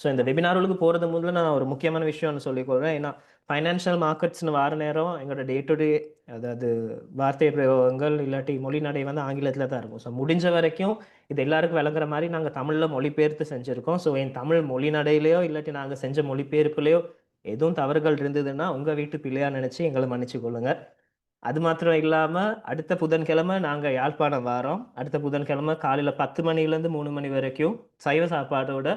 So இந்த வெபினார்களுக்கு போகிறது முதல்ல நான் ஒரு முக்கியமான விஷயம்னு சொல்லிக்கொள்கிறேன் ஏன்னா ஃபைனான்ஷியல் மார்க்கெட்ஸ்னு வார நேரம் எங்களோட டே டு டே அதாவது வார்த்தை பிரயோகங்கள் இல்லாட்டி மொழி நடை வந்து ஆங்கிலத்தில் தான் இருக்கும். ஸோ முடிஞ்ச வரைக்கும் இது எல்லாருக்கும் விளங்குற மாதிரி நாங்கள் தமிழில் மொழிபெயர்த்து செஞ்சுருக்கோம். ஸோ என் தமிழ் மொழி நடையிலையோ இல்லாட்டி நாங்கள் செஞ்ச மொழிபெயர்ப்புலையோ எதுவும் தவறுகள் இருந்ததுன்னா உங்கள் வீட்டு பிள்ளையாக நினச்சி எங்களை மன்னிச்சு கொள்ளுங்கள் அது மாத்திரம் இல்லாமல் அடுத்த புதன்கிழமை நாங்கள் யாழ்ப்பாணம் வாரோம். அடுத்த புதன்கிழமை காலையில் பத்து மணிலேருந்து மூணு மணி வரைக்கும் சைவ சாப்பாடோட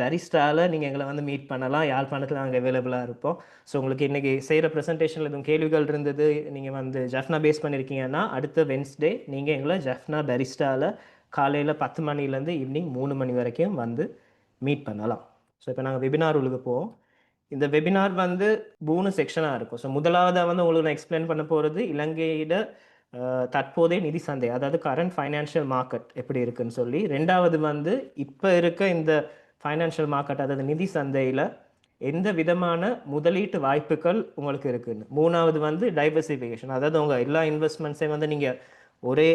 பெரிஸ்டாவில் நீங்கள் எங்களை வந்து மீட் பண்ணலாம். யாழ்ப்பாணத்தில் நாங்கள் அவைலபிளாக இருப்போம். ஸோ உங்களுக்கு இன்றைக்கி செய்கிற ப்ரெசன்டேஷனில் எதுவும் கேள்விகள் இருந்தது நீங்கள் வந்து ஜஃப்னா பேஸ் பண்ணியிருக்கீங்கன்னா அடுத்த வென்ஸ்டே நீங்கள் எங்களை ஜஃப்னா பரிஸ்டால காலையில் பத்து மணிலேருந்து ஈவினிங் மூணு மணி வரைக்கும் வந்து மீட் பண்ணலாம். ஸோ இப்போ நாங்கள் வெபினார் உள்ளுக்கு போவோம். இந்த வெபினார் வந்து மூணு செக்ஷனாக இருக்கும். ஸோ முதலாவதாக வந்து உங்களுக்கு நான் எக்ஸ்பிளைன் பண்ண போகிறது இலங்கையிட தற்போதைய நிதி சந்தை அதாவது கரண்ட் ஃபைனான்ஷியல் மார்க்கெட் எப்படி இருக்குன்னு சொல்லி. ரெண்டாவது வந்து இப்போ இருக்க இந்த ஃபைனான்ஷியல் மார்க்கெட் அதாவது நிதி சந்தையில் எந்த விதமான முதலீட்டு வாய்ப்புகள் உங்களுக்கு இருக்குன்னு. மூணாவது வந்து டைவர்சிஃபிகேஷன் அதாவது உங்கள் எல்லா இன்வெஸ்ட்மெண்ட்ஸையும் வந்து நீங்கள் ஒரே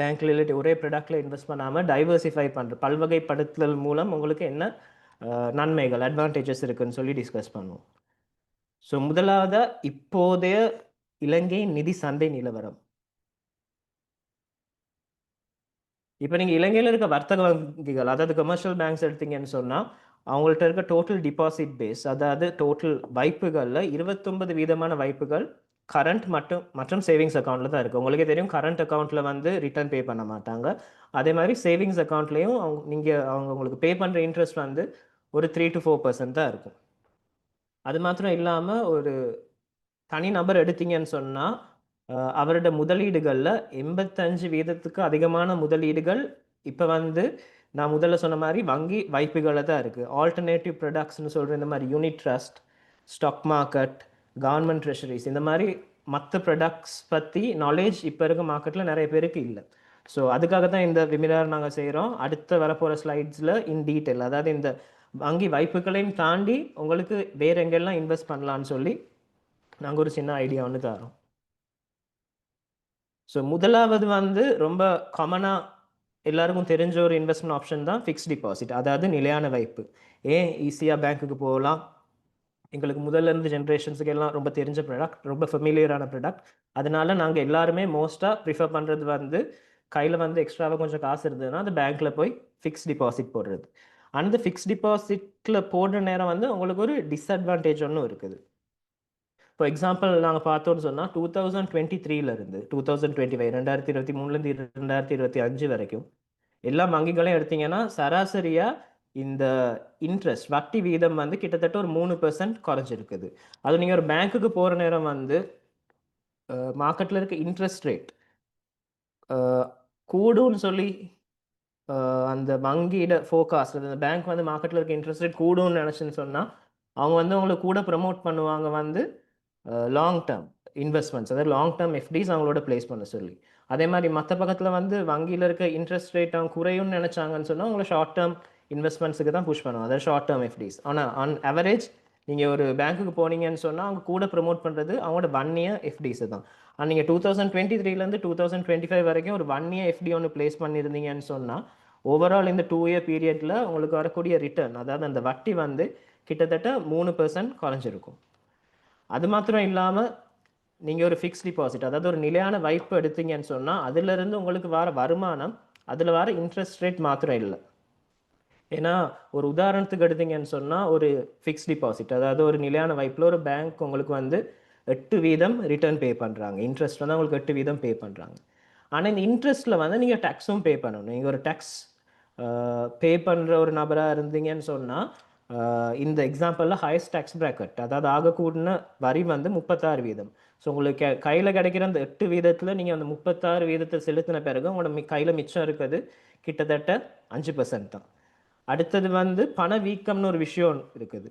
பேங்க்ல இல்லாட்டி ஒரே ப்ராடக்ட்ல இன்வெஸ்ட் பண்ணாமல் டைவர்சிஃபை பண்ணுற பல்வகைப்படுத்தல் மூலம் உங்களுக்கு என்ன நன்மைகள் அட்வான்டேஜஸ் இருக்குன்னு சொல்லி டிஸ்கஸ் பண்ணுவோம். ஸோ முதலாவதாக இப்போதைய இலங்கை நிதி சந்தை நிலவரம். இப்போ நீங்கள் இலங்கையில் இருக்க வர்த்தக வங்கிகள் அதாவது கமர்ஷியல் பேங்க்ஸ் எடுத்தீங்கன்னு சொன்னால் அவங்கள்ட்ட இருக்க டோட்டல் டிபாசிட் பேஸ் அதாவது டோட்டல் வைப்புகளில் இருபத்தொன்பது வீதமான வைப்புகள் கரண்ட் மற்றும் மற்றும் சேவிங்ஸ் அக்கௌண்ட்டில் தான் இருக்குது உங்களுக்கே தெரியும் கரண்ட் அக்கௌண்ட்டில் வந்து ரிட்டர்ன் பே பண்ண மாட்டாங்க. அதே மாதிரி சேவிங்ஸ் அக்கௌண்ட்லேயும் அவங்க நீங்கள் அவங்க உங்களுக்கு பே பண்ணுற இன்ட்ரெஸ்ட் வந்து ஒரு த்ரீ டு ஃபோர் பர்சன்ட் தான் இருக்கும். அது மாத்திரம் இல்லாமல் ஒரு தனி நபர் எடுத்தீங்கன்னு சொன்னால் அவரோட முதலீடுகளில் எண்பத்தஞ்சு வீதத்துக்கு அதிகமான முதலீடுகள் இப்போ வந்து நான் முதல்ல சொன்ன மாதிரி வங்கி வாய்ப்புகளில் தான் இருக்குது ஆல்டர்னேட்டிவ் ப்ரொடக்ட்ஸ்னு சொல்கிற இந்த மாதிரி unit trust stock market government treasuries இந்த மாதிரி மற்ற ப்ரொடக்ட்ஸ் பற்றி நாலேஜ் இப்போ இருக்க மார்க்கெட்டில் நிறைய பேருக்கு இல்லை. ஸோ அதுக்காக தான் இந்த விமிலார் நாங்கள் செய்கிறோம் அடுத்த வரப்போகிற ஸ்லைட்ஸில் இன் டீட்டெயில் அதாவது இந்த வங்கி வாய்ப்புகளையும் தாண்டி உங்களுக்கு வேறு எங்கெல்லாம் இன்வெஸ்ட் பண்ணலான்னு சொல்லி நாங்கள் ஒரு சின்ன ஐடியா ஒன்று தரோம் ஸோ முதலாவது வந்து ரொம்ப காமனாக எல்லாருக்கும் தெரிஞ்ச ஒரு இன்வெஸ்ட்மெண்ட் ஆப்ஷன் தான் ஃபிக்ஸ்ட் டிபாசிட் அதாவது நிலையான வைப்பு. ஏன் ஈஸியாக பேங்க்குக்கு போகலாம்? எங்களுக்கு முதல்ல இருந்து ஜென்ரேஷன்ஸுக்கு எல்லாம் ரொம்ப தெரிஞ்ச ப்ராடக்ட் ரொம்ப ஃபெமிலியரான ப்ராடக்ட் அதனால நாங்கள் எல்லாருமே மோஸ்ட்டாக ப்ரிஃபர் பண்ணுறது வந்து கையில் வந்து எக்ஸ்ட்ராவாக கொஞ்சம் காசு இருந்ததுன்னா அந்த பேங்க்கில் போய் ஃபிக்ஸ் டிபாசிட் போடுறது. அந்த ஃபிக்ஸ் டிபாசிட்டில் போடுற நேரம் வந்து உங்களுக்கு ஒரு டிஸ்அட்வான்டேஜ் ஒன்றும் இருக்குது. இப்போ எக்ஸாம்பிள் நாங்கள் பார்த்தோம்னு சொன்னால் டூ தௌசண்ட் டுவெண்ட்டி த்ரீலேருந்து டூ தௌசண்ட் டுவெண்ட்டி ஃபைவ் ரெண்டாயிரத்தி இருபத்தி மூணுலேருந்து ரெண்டாயிரத்தி இருபத்தி அஞ்சு வரைக்கும் எல்லா வங்கிகளையும் எடுத்தீங்கன்னா சராசரியாக இந்த இன்ட்ரெஸ்ட் வட்டி வீதம் வந்து கிட்டத்தட்ட ஒரு மூணு பெர்சன்ட் குறைஞ்சிருக்குது. அது நீங்கள் ஒரு பேங்க்குக்கு போகிற நேரம் வந்து மார்க்கெட்டில் இருக்க இன்ட்ரெஸ்ட் ரேட் கூடும்னு சொல்லி அந்த வங்கியோட ஃபோகாஸ்ட் அந்த பேங்க் வந்து மார்க்கெட்டில் இருக்க இன்ட்ரெஸ்ட் ரேட் கூடும்னு நினச்சுன்னு சொன்னால் அவங்க வந்து உங்களுக்கு கூட ப்ரமோட் பண்ணுவாங்க வந்து லாங் டேர்ம் இன்வெஸ்ட்மெண்ட்ஸ் அதாவது லாங் டேர்ம் எஃப்டிஸ் அவங்களோட ப்ளேஸ் பண்ண சொல்லி. அதே மாதிரி மற்ற பக்கத்தில் வந்து வங்கியில் இருக்க இன்ட்ரெஸ்ட் ரேட் அவங்க குறையும்னு நினச்சாங்கன்னு சொன்னால் உங்களை ஷார்ட் டேர்ம் இன்வெஸ்ட்மெண்ட்ஸுக்கு தான் புஷ் பண்ணுவோம் அதாவது ஷார்ட் டேர்ம் எஃப்டிஸ் ஆனால் ஆன் அவரேஜ் நீங்கள் ஒரு பேங்க்குக்கு போனீங்கன்னு சொன்னால் அவங்க கூட ப்ரமோட் பண்ணுறது அவங்களோட ஒன் இயர் எஃப்டிஸு தான். ஆனால் நீங்கள் டூ தௌசண்ட் டுவெண்ட்டி த்ரீலேருந்து டூ தௌசண்ட் டுவெண்ட்டி ஃபைவ் வரைக்கும் ஒரு ஒன் இயர் எஃப்டி ஒன்று பிளேஸ் பண்ணியிருந்தீங்கன்னு சொன்னால் ஓவரால் இந்த டூ இயர் பீரியடில் உங்களுக்கு வரக்கூடிய ரிட்டர்ன் அதாவது அந்த வட்டி வந்து கிட்டத்தட்ட மூணு பெர்சன்ட் குறைஞ்சிருக்கும். அது மாத்திரம் இல்லாமல் நீங்கள் ஒரு ஃபிக்ஸ் டிபாசிட் அதாவது ஒரு நிலையான வைப்பு எடுத்தீங்கன்னு சொன்னால் அதிலிருந்து உங்களுக்கு வர வருமானம் அதில் வர இன்ட்ரெஸ்ட் ரேட் மாத்திரம் இல்லை. ஏன்னா ஒரு உதாரணத்துக்கு எடுத்தீங்கன்னு சொன்னால் ஒரு ஃபிக்ஸ் டிபாசிட் அதாவது ஒரு நிலையான வைப்பில் ஒரு பேங்க் உங்களுக்கு வந்து எட்டு வீதம் ரிட்டர்ன் பே பண்ணுறாங்க இன்ட்ரெஸ்ட் வந்து உங்களுக்கு எட்டு வீதம் பே பண்ணுறாங்க ஆனால் இந்த இன்ட்ரெஸ்ட்டில் வந்து நீங்கள் டேக்ஸும் பே பண்ணணும். நீங்கள் ஒரு டேக்ஸ் பே பண்ணுற ஒரு நபராக இருந்தீங்கன்னு சொன்னால் இந்த எக்ஸாம்பிளில் ஹையஸ்ட் டேக்ஸ் ப்ராக்கெட் அதாவது ஆகக்கூடின வரி வந்து முப்பத்தாறு வீதம். ஸோ உங்களுக்கு கையில் கிடைக்கிற அந்த எட்டு வீதத்தில் நீங்கள் அந்த முப்பத்தாறு வீதத்தை செலுத்தின பிறகு உங்களோட கையில் மிச்சம் இருக்கிறது கிட்டத்தட்ட அஞ்சு பர்சன்ட் தான். அடுத்தது வந்து பணவீக்கம்னு ஒரு விஷயம் இருக்குது.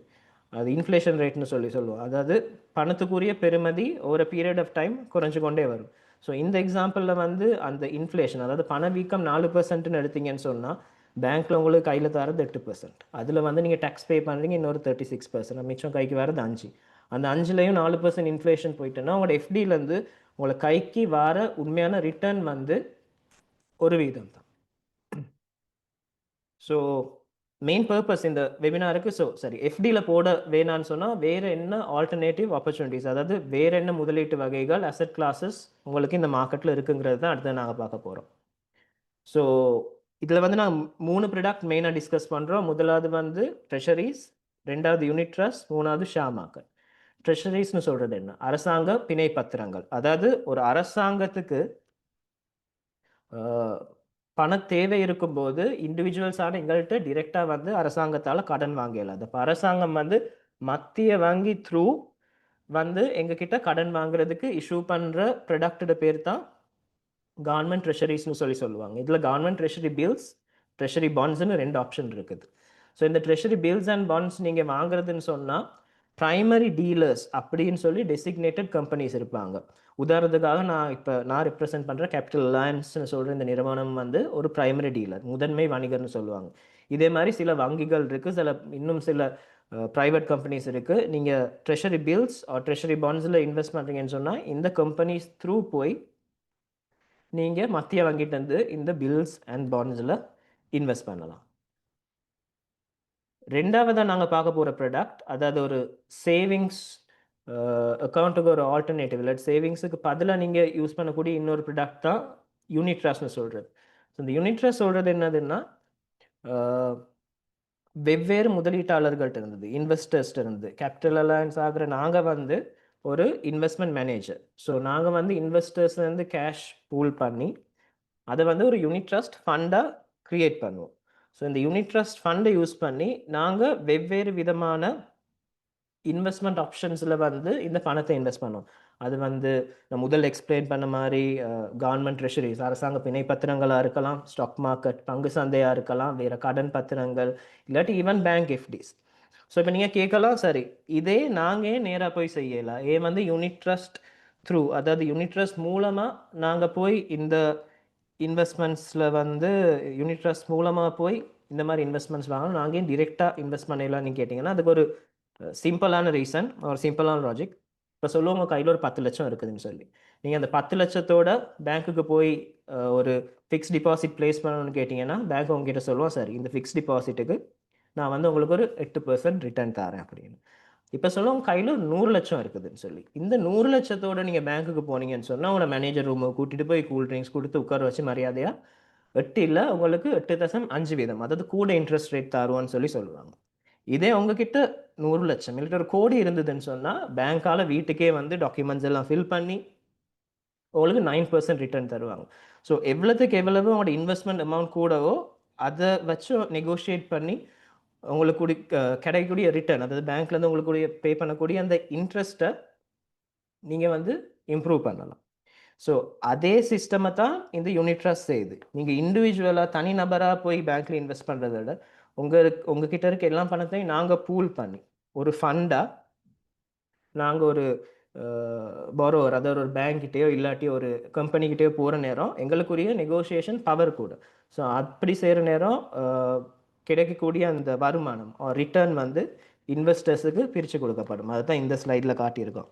அது இன்ஃப்ளேஷன் ரேட்னு சொல்லி சொல்லுவோம். அதாவது பணத்துக்குரிய பெருமதி ஒரு பீரியட் ஆஃப் டைம் குறைஞ்சு கொண்டே வரும். ஸோ இந்த எக்ஸாம்பிளில் வந்து அந்த இன்ஃப்ளேஷன் அதாவது பணவீக்கம் நாலு பர்சன்ட்னு எடுத்தீங்கன்னு சொன்னால் பேங்க்கில் உங்களுக்கு கையில் தரது எட்டு பர்சன்ட் அதில் வந்து நீங்கள் டேக்ஸ் பே பண்ணுறீங்க இன்னொரு தேர்ட்டி சிக்ஸ் பர்சன்ட் மிச்சம் கைக்கு வரது அஞ்சு. அந்த அஞ்சுலேயும் நாலு பர்சன்ட் இன்ஃப்ளேஷன் போயிட்டுன்னா உங்களோட எஃப்டிலேருந்து உங்களை கைக்கு வர உண்மையான ரிட்டர்ன் வந்து ஒரு வீதம் தான் ஸோ மெயின் பர்பஸ் இந்த வெபினாருக்கு ஸோ சரி எஃப்டியில் போட வேணான்னு சொன்னால் வேறு என்ன ஆல்டர்னேட்டிவ் ஆப்பர்ச்சுனிட்டிஸ் அதாவது வேறு என்ன முதலீட்டு வகைகள் அசெட் கிளாஸஸ் உங்களுக்கு இந்த மார்க்கெட்டில் இருக்குங்கிறது தான் அடுத்து நாங்கள் பார்க்க போகிறோம் ஸோ இதில் வந்து நான் மூணு ப்ராடக்ட் மெயினாக டிஸ்கஸ் பண்ணுறோம் முதலாவது வந்து ட்ரெஷரிஸ் ரெண்டாவது யூனிட் ட்ரஸ்ட் மூணாவது ஷேர் மார்க்கெட் ட்ரெஷரிஸ்னு சொல்கிறது என்ன? அரசாங்க பிணை பத்திரங்கள். அதாவது ஒரு அரசாங்கத்துக்கு பண தேவை இருக்கும்போது இண்டிவிஜுவல்ஸான எங்கள்கிட்ட டிரெக்டாக வந்து அரசாங்கத்தால் கடன் வாங்க அது அப்போ அரசாங்கம் வந்து மத்திய வங்கி த்ரூ வந்து எங்ககிட்ட கடன் வாங்குறதுக்கு இஷ்யூ பண்ணுற ப்ரொடக்டோட பேர் தான் கவர்மெண்ட் ட்ரெஷரிஸ்னு சொல்லி சொல்லுவாங்க. இதில் கவர்மெண்ட் ட்ரெஷரி பில்ஸ் ட்ரெஷரி பாண்ட்ஸ்னு ரெண்டு ஆப்ஷன் இருக்குது. ஸோ இந்த ட்ரெஷரி பில்ஸ் அண்ட் பாண்ட்ஸ் நீங்கள் வாங்குறதுன்னு சொன்னால் ப்ரைமரி டீலர்ஸ் அப்படின்னு சொல்லி டெசிக்னேட்டட் கம்பெனிஸ் இருப்பாங்க. உதாரணத்துக்காக நான் இப்போ நான் ரெப்ரசென்ட் பண்ணுற கேபிட்டல் அலையன்ஸ்னு சொல்கிற இந்த நிறுவனம் வந்து ஒரு ப்ரைமரி டீலர் முதன்மை வணிகர்னு சொல்லுவாங்க. இதே மாதிரி சில வங்கிகள் இருக்குது சில இன்னும் சில ப்ரைவேட் கம்பெனிஸ் இருக்குது நீங்கள் ட்ரெஷரி பில்ஸ் ஆர் ட்ரெஷரி பாண்ட்ஸில் இன்வெஸ்ட் பண்ணுறீங்கன்னு சொன்னால் இந்த கம்பெனிஸ் த்ரூ போய் நீங்கள் மத்திய வங்கிட்டேருந்து இந்த பில்ஸ் அண்ட் பாண்ட்ஸில் இன்வெஸ்ட் பண்ணலாம். ரெண்டாவதாக நாங்கள் பார்க்க போகிற ப்ராடக்ட் அதாவது ஒரு சேவிங்ஸ் அக்கௌண்ட்டுக்கு ஒரு ஆல்டர்னேட்டிவ் இல்லை. சேவிங்ஸுக்கு பதிலாக நீங்கள் யூஸ் பண்ணக்கூடிய இன்னொரு ப்ராடக்ட் தான் யூனிட் ட்ரஸ்ட்னு சொல்கிறது ஸோ இந்த யூனிட் ட்ரஸ்ட் சொல்கிறது என்னதுன்னா வெவ்வேறு முதலீட்டாளர்கள்ட்ட இருந்தது இன்வெஸ்டர்ஸ்ட்ட இருந்து கேபிட்டல் அலையன்ஸ் ஆகிற நாங்கள் வந்து ஒரு இன்வெஸ்ட்மெண்ட் மேனேஜர் ஸோ நாங்கள் வந்து இன்வெஸ்டர்ஸ்லேருந்து கேஷ் பூல் பண்ணி அதை வந்து ஒரு யூனிட் ட்ரஸ்ட் ஃபண்டாக க்ரியேட் பண்ணுவோம். ஸோ இந்த யூனிட் ட்ரஸ்ட் ஃபண்டை யூஸ் பண்ணி நாங்கள் வெவ்வேறு விதமான இன்வெஸ்ட்மெண்ட் ஆப்ஷன்ஸில் வந்து இந்த பணத்தை இன்வெஸ்ட் பண்ணுவோம். அது வந்து நான் முதல் எக்ஸ்பிளைன் பண்ண மாதிரி கவர்மெண்ட் ட்ரெஷரிஸ் அரசாங்க பிணை பத்திரங்களாக இருக்கலாம் ஸ்டாக் மார்க்கெட் பங்கு சந்தையாக இருக்கலாம் வேறு கடன் பத்திரங்கள் இல்லாட்டி ஈவன் பேங்க் எஃப்டிஸ் ஸோ இப்போ நீங்கள் கேட்கலாம் சரி இதே நாங்கள் ஏன் நேராக போய் செய்யலாம் ஏன் வந்து யூனிட் ட்ரஸ்ட் த்ரூ அதாவது யூனிட் ட்ரஸ்ட் மூலமாக நாங்கள் போய் இந்த இன்வெஸ்ட்மெண்ட்ஸில் வந்து யூனிட் ட்ரஸ்ட் மூலமாக போய் இந்த மாதிரி இன்வெஸ்ட்மெண்ட்ஸ் வாங்கணும். நாங்கள் ஏன் டிரெக்டாக இன்வெஸ்ட் பண்ணலாம்னு கேட்டிங்கன்னா அதுக்கு ஒரு சிம்பிளான ரீசன் ஒரு சிம்பிளான லாஜிக் இப்போ சொல்லுவோம் உங்கள் கையில் ஒரு பத்து லட்சம் இருக்குதுன்னு சொல்லி. நீங்கள் அந்த பத்து லட்சத்தோட பேங்க்குக்கு போய் ஒரு ஃபிக்ஸ் டிபாசிட் ப்ளேஸ் பண்ணணும்னு கேட்டிங்கன்னா பேங்க் உங்ககிட்ட சொல்லுவோம் சார் இந்த ஃபிக்ஸ் டிபாசிட்டுக்கு நான் வந்து உங்களுக்கு ஒரு எட்டு பர்சன்ட் ரிட்டர்ன் தரேன் அப்படின்னு. இப்போ சொல்லுவோம் கையில் நூறு லட்சம் இருக்குதுன்னு சொல்லி. இந்த நூறு லட்சத்தோடு நீங்கள் பேங்க்குக்கு போனீங்கன்னு சொன்னால் உங்களை மேனேஜர் ரூமை கூட்டிகிட்டு போய் கூல் ட்ரிங்க்ஸ் கொடுத்து உட்கார வச்சு மரியாதையாக எட்டு இல்லை உங்களுக்கு எட்டு தசம் அஞ்சு வீதம் அதாவது கூட இன்ட்ரெஸ்ட் ரேட் தருவோன்னு சொல்லி சொல்லுவாங்க. இதே உங்ககிட்ட நூறு லட்சம் இல்லை ஒரு கோடி இருந்ததுன்னு சொன்னால் பேங்க்கால் வீட்டுக்கே வந்து டாக்குமெண்ட்ஸ் எல்லாம் ஃபில் பண்ணி உங்களுக்கு நைன் பர்சன்ட் ரிட்டர்ன் தருவாங்க. ஸோ எவ்வளோத்துக்கு எவ்வளவு உங்களோட இன்வெஸ்ட்மெண்ட் அமௌண்ட் கூடவோ அதை வச்சு நெகோஷியேட் பண்ணி உங்களுக்கு கூடி க- கிடைக்கக்கூடிய ரிட்டர்ன் அதாவது பேங்க்லேருந்து உங்களுக்கு பே பண்ணக்கூடிய அந்த இன்ட்ரெஸ்ட்டை நீங்கள் வந்து இம்ப்ரூவ் பண்ணலாம். ஸோ அதே சிஸ்டமை தான் இந்த யூனிட் ட்ரஸ்ட் செய்யுது நீங்கள் இண்டிவிஜுவலாக தனிநபராக போய் பேங்க்கில் இன்வெஸ்ட் பண்ணுறத விட உங்களுக்கு உங்ககிட்ட இருக்க எல்லா பணத்தையும் நாங்கள் பூல் பண்ணி ஒரு ஃபண்டாக நாங்கள் ஒரு பரோவர் அதாவது ஒரு பேங்க்கிட்டேயோ இல்லாட்டி ஒரு கம்பெனிக்கிட்டேயோ போகிற நேரம் எங்களுக்குரிய நெகோசியேஷன் பவர் கூட. ஸோ அப்படி செய்கிற நேரம் கிடைக்கக்கூடிய அந்த வருமானம் ரிட்டர்ன் வந்து இன்வெஸ்டர்ஸுக்கு பிரித்து கொடுக்கப்படும். அதுதான் இந்த ஸ்லைடில் காட்டியிருக்கோம்.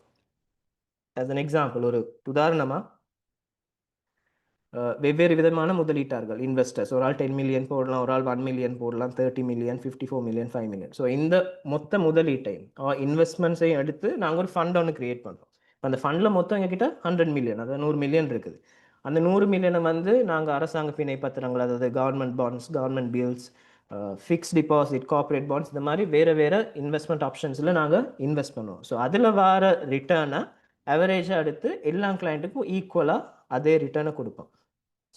ஆஸ் அன் எக்ஸாம்பிள் ஒரு உதாரணமாக வெவ்வேறு விதமான முதலீட்டார்கள் இன்வெஸ்டர்ஸ் ஒரு ஆள் டென் மில்லியன் போடலாம் ஒரு ஆள் ஒன் மில்லியன் போடலாம் thirty million fifty four million five million so இந்த மொத்த முதலீட்டையும் இன்வெஸ்ட்மெண்ட்ஸையும் எடுத்து நாங்கள் ஒரு ஃபண்ட் ஒன்று கிரியேட் பண்ணுறோம் அந்த ஃபண்டில் மொத்தம் எங்ககிட்ட ஹண்ட்ரட் மில்லியன் அதாவது நூறு மில்லியன் இருக்குது. அந்த நூறு மில்லியனை வந்து நாங்கள் அரசாங்க பிணை பத்திரங்கள் அதாவது government bonds government bills fix deposit corporate bonds இந்த மாதிரி வேறு வேறு இன்வெஸ்ட்மெண்ட் ஆப்ஷன்ஸில் நாங்கள் இன்வெஸ்ட் பண்ணுவோம். ஸோ அதில் வர ரிட்டர்னை அவரேஜாக எடுத்து எல்லா கிளைண்ட்டுக்கும் ஈக்குவலாக அதே ரிட்டர்னை கொடுப்போம்.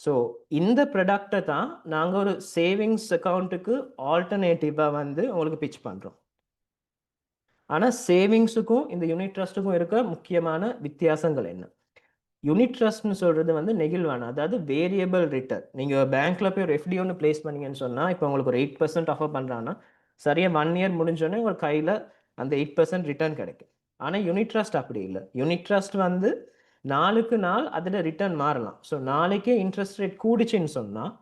ஸோ இந்த ப்ராடக்டை தான் நாங்கள் ஒரு சேவிங்ஸ் அக்கௌண்ட்டுக்கு ஆல்டர்னேட்டிவாக வந்து உங்களுக்கு பிச் பண்ணுறோம் ஆனால் சேவிங்ஸுக்கும் இந்த யூனிட் ட்ரஸ்ட்டுக்கும் இருக்க முக்கியமான வித்தியாசங்கள் என்ன? யூனிட் ட்ரஸ்ட்னு சொல்கிறது வந்து நெகிழ்வான அதாவது வேரியபிள் ரிட்டர்ன் நீங்கள் பேங்க்கில் போய் ஒரு எஃப்டி ஒன்று ப்ளேஸ் பண்ணீங்கன்னு சொன்னால் இப்போ உங்களுக்கு ஒரு எயிட் பர்சன்ட் ஆஃபர் பண்ணுறாங்கன்னா சரியாக ஒன் இயர் முடிஞ்சோடனே உங்கள் கையில் அந்த எயிட் பர்சன்ட் ரிட்டர்ன் கிடைக்கும். ஆனால் யூனிட் ட்ரஸ்ட் அப்படி இல்லை. யூனிட் ட்ரஸ்ட் வந்து நாளுக்கு நாள் அதில் ரிட்டர்ன் மாறலாம். ஸோ நாளைக்கே இன்ட்ரெஸ்ட் ரேட் கூடிச்சுன்னு சொன்னால்